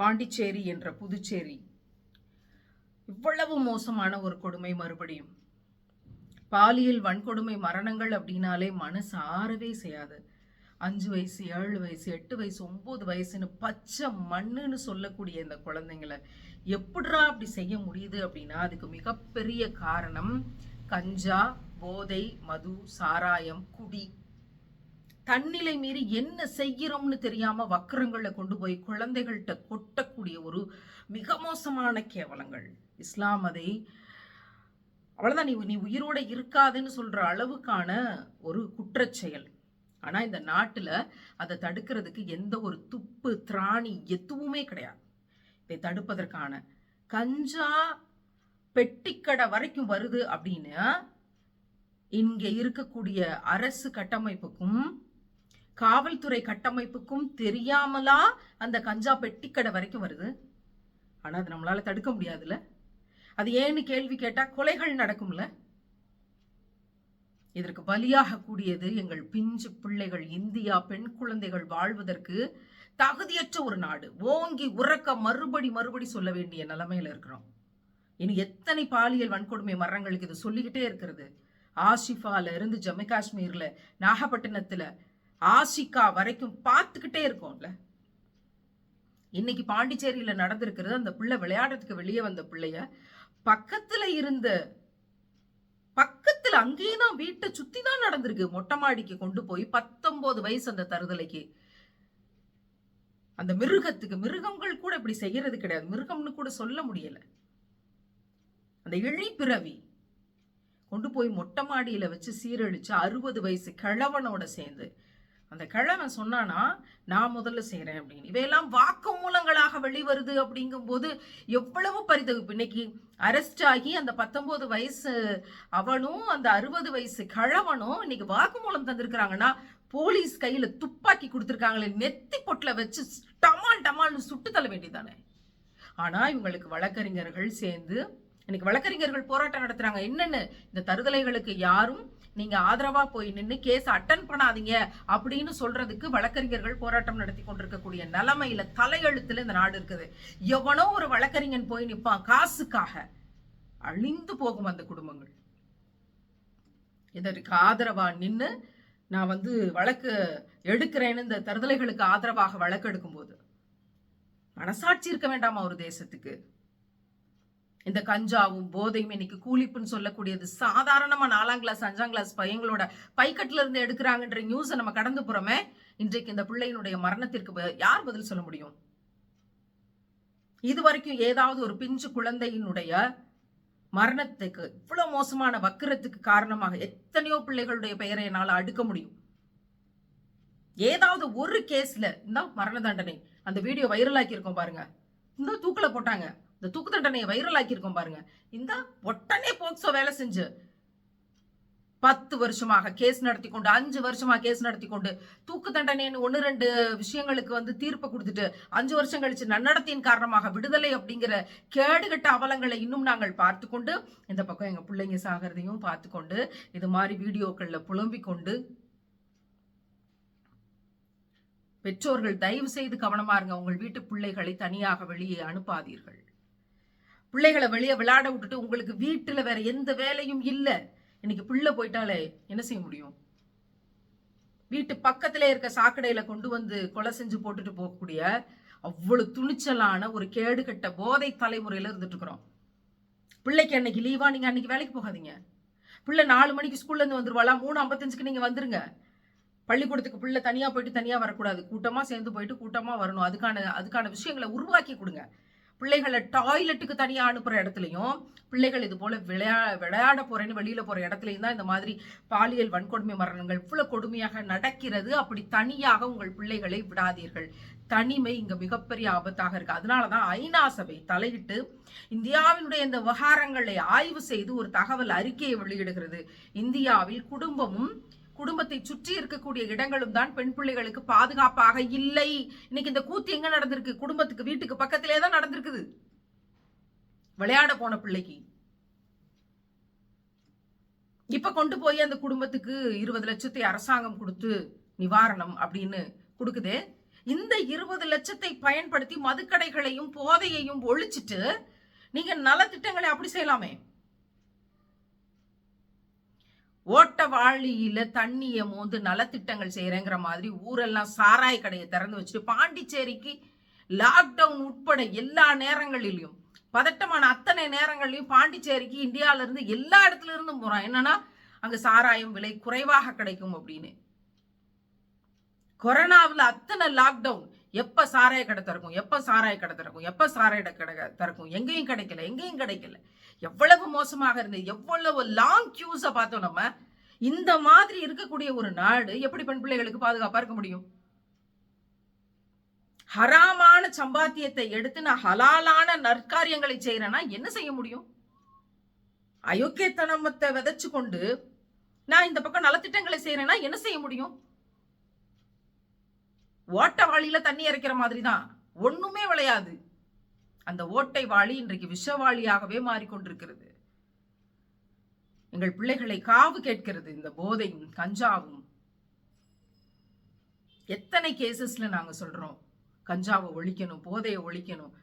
பாண்டிச்சேரி என்ற புதுச்சேரி. இவ்வளவு மோசமான ஒரு கொடுமை மறுபடியும். பாலியல் வன்கொடுமை மரணங்கள் அப்படின்னாலே மனசு ஆறவே செய்யாது. அஞ்சு வயசு ஏழு வயசு எட்டு வயசு ஒம்பது வயசுன்னு பச்சை மண்ணுன்னு சொல்லக்கூடிய இந்த குழந்தைங்களை எப்படிரா அப்படி செய்ய முடியுது அப்படின்னா அதுக்கு மிகப்பெரிய காரணம் கஞ்சா போதை மது சாராயம் குடி தன்னிலை மீறி என்ன செய்கிறோம்னு தெரியாம வக்கரங்களை கொண்டு போய் குழந்தைகள்கிட்ட கொட்டக்கூடிய ஒரு மிக மோசமான கேவலங்கள். இஸ்லாம் அதை அவ்வளவுதான். நீ நீ உயிரோட இருக்காதுன்னு சொல்ற அளவுக்கான ஒரு குற்றச்செயல். ஆனா இந்த நாட்டுல அதை தடுக்கிறதுக்கு எந்த ஒரு துப்பு திராணி எதுவுமே கிடையாது. இதை தடுப்பதற்கான கஞ்சா பெட்டிக்கடை வரைக்கும் வருது அப்படின்னு இங்க இருக்கக்கூடிய அரசு கட்டமைப்புக்கும் காவல்துறை கட்டமைப்புக்கும் தெரியாமலா அந்த கஞ்சா பெட்டிக்கடை வரைக்கும் வருது. ஆனா அது நம்மளால தடுக்க முடியாதுல்ல? அது ஏன்னு கேள்வி கேட்டா கொலைகள் நடக்கும்ல? இதற்கு பலியாக கூடியது எங்கள் பிஞ்சு பிள்ளைகள் இந்தியா பெண் குழந்தைகள் வாழ்வதற்கு தகுதியற்ற ஒரு நாடு. ஓங்கி உறக்க மறுபடி மறுபடி சொல்ல வேண்டிய நிலைமையில இருக்கிறோம். இனி எத்தனை பாலியல் வன்கொடுமை மரணங்களுக்கு இது சொல்லிக்கிட்டே இருக்கிறது? ஆஷிஃபால இருந்து ஜம்மு காஷ்மீர்ல நாகப்பட்டினத்துல ஆசிகா வரைக்கும் பார்த்துக்கிட்டே இருக்கோம்ல. இன்னைக்கு பாண்டிச்சேரியில நடந்திருக்கிறது அந்த பிள்ளை விளையாடுறதுக்கு வெளியே வந்த பிள்ளைய பக்கத்துல இருந்த பக்கத்துல அங்கேயே தான் வீட்டை சுத்தி தான் நடந்திருக்கு. மொட்டை மாடிக்கு கொண்டு போய் பத்தொன்பது வயசு அந்த தருதலைக்கு. அந்த மிருகத்துக்கு மிருகங்கள் கூட இப்படி செய்யறது கிடையாது. மிருகம்னு கூட சொல்ல முடியல. அந்த இழிப்பிறவி கொண்டு போய் மொட்டை மாடியில வச்சு சீரழிச்சு அறுபது வயசு கிழவனோட சேர்ந்து அந்த கிழவன் சொன்னானா நான் முதல்ல செய்கிறேன் அப்படின்னு. இவையெல்லாம் வாக்கு மூலங்களாக வெளிவருது அப்படிங்கும்போது எவ்வளவு பரிதவிப்பு. இன்னைக்கு அரெஸ்ட் ஆகி அந்த பத்தொன்பது வயசு அவனும் அந்த அறுபது வயசு கிழவனும் இன்னைக்கு வாக்குமூலம் தந்திருக்கிறாங்கன்னா போலீஸ் கையில் துப்பாக்கி கொடுத்துருக்காங்களே நெத்தி பொட்டில் வச்சு டமால் டமால்னு சுட்டு தள்ள வேண்டியதானே ஆனால் இவங்களுக்கு வழக்கறிஞர்கள் சேர்ந்து இன்னைக்கு வழக்கறிஞர்கள் போராட்டம் நடத்துறாங்க. என்னன்னு? இந்த தருதலைகளுக்கு யாரும் நீங்க ஆதரவா போய் நின்று கேஸ் அட்டன் பண்ணாதீங்க அப்படின்னு சொல்றதுக்கு வழக்கறிஞர்கள் போராட்டம் நடத்தி கொண்டிருக்கக்கூடிய நிலைமையில தலையெழுத்துல இந்த நாடு இருக்குது. எவனோ ஒரு வழக்கறிஞன் போய் நிற்பான் காசுக்காக அழிந்து போகும் அந்த குடும்பங்கள். இதற்கு ஆதரவா நின்று நான் வந்து வழக்கு எடுக்கிறேன்னு இந்த தருதலைகளுக்கு ஆதரவாக வழக்கு எடுக்கும்போது மனசாட்சி இருக்க வேண்டாமா ஒரு தேசத்துக்கு? இந்த கஞ்சாவும் போதையும் இன்னைக்கு கூலிப்புன்னு சொல்லக்கூடியது சாதாரணமா நாலாம் கிளாஸ் அஞ்சாம் கிளாஸ் பையங்களோட பைக்கட்டுல இருந்து எடுக்கிறாங்கன்ற நியூஸை நம்ம கடந்து போறோமே இன்றைக்கு இந்த பிள்ளையினுடைய மரணத்திற்கு யார் பதில் சொல்ல முடியும்? இது வரைக்கும் ஏதாவது ஒரு பிஞ்சு குழந்தையினுடைய மரணத்துக்கு இவ்வளவு மோசமான வக்கிரத்துக்கு காரணமாக எத்தனையோ பிள்ளைகளுடைய பெயரை என்னால் அடுக்க முடியும். ஏதாவது ஒரு கேஸ்ல இந்த மரண தண்டனை அந்த வீடியோ வைரலாக்கி இருக்கோம் பாருங்க. இந்த தூக்கில போட்டாங்க. இந்த தூக்கு தண்டனையை வைரல் ஆக்கியிருக்கோம் பாருங்க. இந்த உடனே போக்சோ வேலை செஞ்சு பத்து வருஷமாக கேஸ் நடத்தி கொண்டு அஞ்சு வருஷமா கேஸ் நடத்தி கொண்டு தூக்கு தண்டனைன்னு ஒன்று ரெண்டு விஷயங்களுக்கு வந்து தீர்ப்பு கொடுத்துட்டு அஞ்சு வருஷம் கழிச்சு நன்னடத்தின் காரணமாக விடுதலை அப்படிங்கிற கேடுகட்ட அவலங்களை இன்னும் நாங்கள் பார்த்து கொண்டு இந்த பக்கம் எங்கள் பிள்ளைங்க சாகிறதையும் பார்த்து கொண்டு இது மாதிரி வீடியோக்களில் புலம்பிக் கொண்டு பெற்றோர்கள் தயவு செய்து கவனமா இருங்க. உங்கள் வீட்டு பிள்ளைகளை தனியாக வெளியே அனுப்பாதீர்கள். பிள்ளைகளை வெளியே விளையாட விட்டுட்டு உங்களுக்கு வீட்டுல வேற எந்த வேலையும் இல்லை. இன்னைக்கு பிள்ளை போயிட்டாலே என்ன செய்ய முடியும்? வீட்டு பக்கத்துல இருக்க சாக்கடையில கொண்டு வந்து கொலை செஞ்சு போட்டுட்டு போகக்கூடிய அவ்வளவு துணிச்சலான ஒரு கேடுகட்ட போதை தலைமுறையில இருந்துட்டு இருக்கிறோம். பிள்ளைக்கு அன்னைக்கு லீவா நீங்க அன்னைக்கு வேலைக்கு போகாதீங்க. பிள்ளை நாலு மணிக்கு ஸ்கூல்ல இருந்து வந்துருவாளா? மூணு ஐம்பத்தஞ்சுக்கு நீங்க வந்துருங்க. பள்ளிக்கூடத்துக்கு பிள்ளை தனியா போயிட்டு தனியா வரக்கூடாது. கூட்டமா சேர்ந்து போயிட்டு கூட்டமா வரணும். அதுக்கான அதுக்கான விஷயங்களை உருவாக்கி கொடுங்க. பிள்ளைகளை டாய்லெட்டுக்கு தனியாக அனுப்புகிற இடத்துலையும் பிள்ளைகள் இது போல விளையா விளையாட போறேன்னு வெளியில போற இடத்துலயும் தான் இந்த மாதிரி பாலியல் வன்கொடுமை மரணங்கள் இவ்வளோ கொடுமையாக நடக்கிறது. அப்படி தனியாக உங்கள் பிள்ளைகளை விடாதீர்கள். தனிமை இங்கே மிகப்பெரிய ஆபத்தாக இருக்கு. அதனாலதான் ஐநா சபை தலையிட்டு இந்தியாவினுடைய இந்த விவகாரங்களை ஆய்வு செய்து ஒரு தகவல் அறிக்கையை வெளியிடுகிறது. இந்தியாவில் குடும்பமும் குடும்பத்தை சுற்றி இருக்கக்கூடிய இடங்களும் தான் பெண் பிள்ளைகளுக்கு பாதுகாப்பாக இல்லை. இன்னைக்கு இந்த கூத்து எங்க நடந்திருக்கு? குடும்பத்துக்கு வீட்டுக்கு பக்கத்திலே தான் நடந்திருக்குது. விளையாட போன பிள்ளைக்கு. இப்ப கொண்டு போய் அந்த குடும்பத்துக்கு இருபது லட்சத்தை அரசாங்கம் கொடுத்து நிவாரணம் அப்படின்னு கொடுக்குதே. இந்த இருபது லட்சத்தை பயன்படுத்தி மதுக்கடைகளையும் போதையையும் ஒழிச்சிட்டு நீங்க நலத்திட்டங்களை அப்படி செய்யலாமே? வாழியில தண்ணிய மோந்து நலத்திட்டங்கள் செய்யறேங்கிற மாதிரி ஊரெல்லாம் சாராய கடையை திறந்து வச்சுட்டு பாண்டிச்சேரிக்கு லாக்டவுன் உட்பட எல்லா நேரங்களிலும் பதட்டமான அத்தனை நேரங்களிலும் பாண்டிச்சேரிக்கு இந்தியால இருந்து எல்லா இடத்துல இருந்தும் போறான். என்னன்னா அங்க சாராயம் விலை குறைவாக கிடைக்கும் அப்படின்னு. கொரோனாவில் அத்தனை லாக்டவுன் எப்ப சாராய கடை திறக்கும் எப்ப சாராய கடை திறக்கும் எப்ப சாராய கடை திறக்கும்? எங்கேயும் கிடைக்கல எங்கேயும் கிடைக்கல. எவ்வளவு மோசமாக இருந்தது எவ்வளவு லாங் கியூஸை பார்த்தோம் நம்ம. இந்த மாதிரி இருக்கக்கூடிய ஒரு நாடு எப்படி பெண் பிள்ளைகளுக்கு பாதுகாப்பா இருக்க முடியும்? ஹராமான சம்பாத்தியத்தை எடுத்து நான் ஹலாலான நற்காரியங்களை செய்யறேன்னா என்ன செய்ய முடியும்? அயோக்கியத்தனமத்தை விதைச்சு கொண்டு நான் இந்த பக்கம் நலத்திட்டங்களை செய்யறேன்னா என்ன செய்ய முடியும்? ஓட்ட வாளியில தண்ணி இறைக்கிற மாதிரி தான் ஒண்ணுமே விளையாது. அந்த ஓட்டை வாளி இன்றைக்கு விஷவாளியாகவே மாறிக்கொண்டிருக்கிறது. எங்கள் பிள்ளைகளை காவு கேட்கிறது. இந்த போதையும் கஞ்சாவும். எத்தனை கேசஸ்ல நாங்க சொல்றோம்? கஞ்சாவை ஒழிக்கணும் போதையை ஒழிக்கணும்.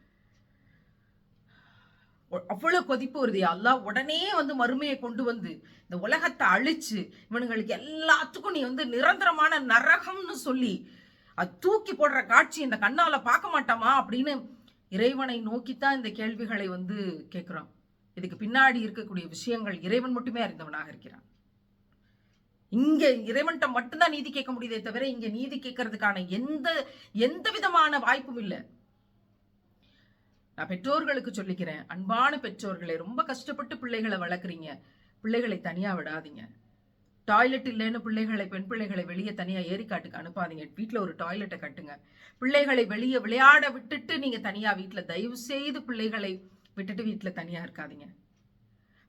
அவ்வளவு கொதிப்பு வருது. அல்லா உடனே வந்து மறுமையை கொண்டு வந்து இந்த உலகத்தை அழிச்சு இவனுங்களுக்கு எல்லாத்துக்கும் நீ வந்து நிரந்தரமான நரகம்னு சொல்லி அது தூக்கி போடுற காட்சி இந்த கண்ணால பார்க்க மாட்டாமா அப்படின்னு இறைவனை நோக்கித்தான் இந்த கேள்விகளை வந்து கேட்கிறோம் இதுக்கு பின்னாடி இருக்கக்கூடிய விஷயங்கள் இறைவன் மட்டுமே அறிந்தவனாக இருக்கிறான். இங்க இறைவன்கிட்ட மட்டும்தான் நீதி கேட்க முடியுதே தவிர இங்க நீதி கேட்கறதுக்கான எந்த எந்த விதமான வாய்ப்பும் இல்லை. நான் பெற்றோர்களுக்கு சொல்லிக்கிறேன் அன்பான பெற்றோர்களை ரொம்ப கஷ்டப்பட்டு பிள்ளைகளை வளர்க்குறீங்க. பிள்ளைகளை தனியா விடாதீங்க. டாய்லெட் இல்லைன்னு பிள்ளைகளை பெண் பிள்ளைகளை வெளியே தனியா ஏரிக்காட்டுக்கு அனுப்பாதீங்க. வீட்டில் ஒரு டாய்லெட்டை கட்டுங்க. பிள்ளைகளை வெளியே விளையாட விட்டுட்டு நீங்க தனியா வீட்டில் தயவு செய்து பிள்ளைகளை விட்டுட்டு வீட்டில் தனியாக இருக்காதீங்க.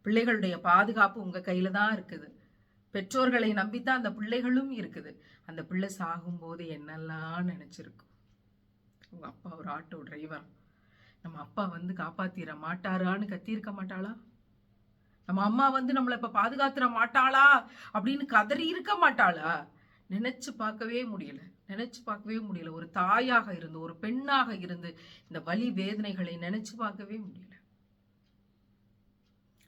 பிள்ளைகளுடைய பாதுகாப்பு உங்கள் கையில் தான் இருக்குது. பெற்றோர்களை நம்பித்தான் அந்த பிள்ளைகளும் இருக்குது. அந்த பிள்ளை சாகும்போது என்னெல்லாம் நினச்சிருக்கும்? உங்கள் அப்பா ஒரு ஆட்டோ டிரைவர். நம்ம அப்பா வந்து காப்பாத்திர மாட்டாரான்னு கத்தியிருக்க மாட்டாளா? நம்ம அம்மா வந்து நம்மளை இப்போ பாதுகாத்துற மாட்டாளா? அப்படின்னு கதறி இருக்க மாட்டாளா? நினச்சி பார்க்கவே முடியல. நினச்சி பார்க்கவே முடியல. ஒரு தாயாக இருந்து ஒரு பெண்ணாக இருந்து இந்த வலி வேதனைகளை நினச்சி பார்க்கவே முடியல.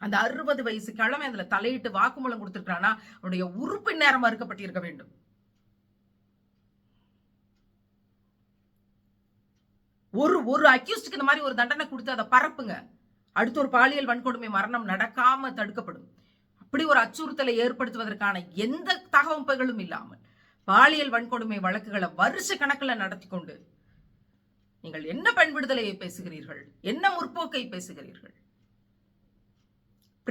அந்த அறுபது வயசு கிழமை அதுல தலையிட்டு வாக்குமூலம் கொடுத்திருக்கானா அவனுடைய உறுப்பு நேரம் மறுக்கப்பட்டிருக்க வேண்டும். ஒரு ஒரு அக்யூஸ்டுக்கு இந்த மாதிரி ஒரு தண்டனை கொடுத்து அதை பரப்புங்க. அடுத்து ஒரு பாலியல் வன்கொடுமை மரணம் நடக்காம தடுக்கப்படும். அப்படி ஒரு அச்சுறுத்தலை ஏற்படுத்துவதற்கான எந்த தகவல்களும் இல்லாமல் பாலியல் வன்கொடுமை வழக்குகளை வருஷ கணக்கில் நடத்தி கொண்டு நீங்கள் என்ன பெண் விடுதலையை பேசுகிறீர்கள்? என்ன முற்போக்கை பேசுகிறீர்கள்?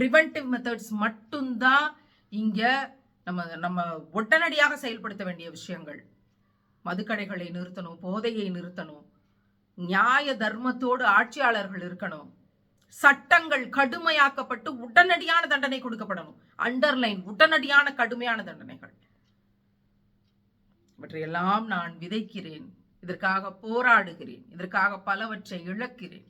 ப்ரிவென்டிவ் மெத்தட்ஸ் மட்டும்தான் இங்கே நம்ம நம்ம உடனடியாக செயல்படுத்த வேண்டிய விஷயங்கள். மதுக்கடைகளை நிறுத்தணும் போதையை நிறுத்தணும் நியாய தர்மத்தோடு ஆட்சியாளர்கள் இருக்கணும் சட்டங்கள் கடுமையாக்கப்பட்டு உடனடியான தண்டனை கொடுக்கப்படணும். அண்டர்லைன் உடனடியான கடுமையான தண்டனைகள். இவற்றையெல்லாம் நான் விதைக்கிறேன் இதற்காக போராடுகிறேன் இதற்காக பலவற்றை இழக்கிறேன்.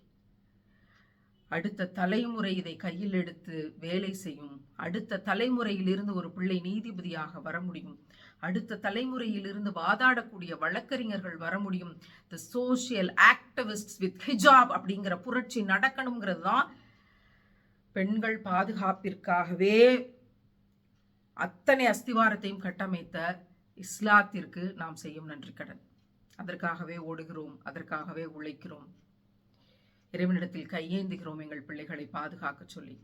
அடுத்த தலைமுறை இதை கையில் எடுத்து வேலை செய்யும். அடுத்த தலைமுறையில் இருந்து ஒரு பிள்ளை நீதிபதியாக வர முடியும். அடுத்த தலைமுறையில் இருந்து வாதாடக்கூடிய வழக்கறிஞர்கள் வர முடியும். த சோசியல் ஆக்டிவிஸ்ட் வித் ஹிஜாப் அப்படிங்கிற புரட்சி நடக்கணுங்கிறது தான் பெண்கள் பாதுகாப்பிற்காகவே அத்தனை அஸ்திவாரத்தையும் கட்டமைத்த இஸ்லாத்திற்கு நாம் செய்யும் நன்றி கடன். அதற்காகவே ஓடுகிறோம் அதற்காகவே உழைக்கிறோம். இறைவனிடத்தில் கையேந்துகிறோம் எங்கள் பிள்ளைகளை பாதுகாக்க சொல்லி.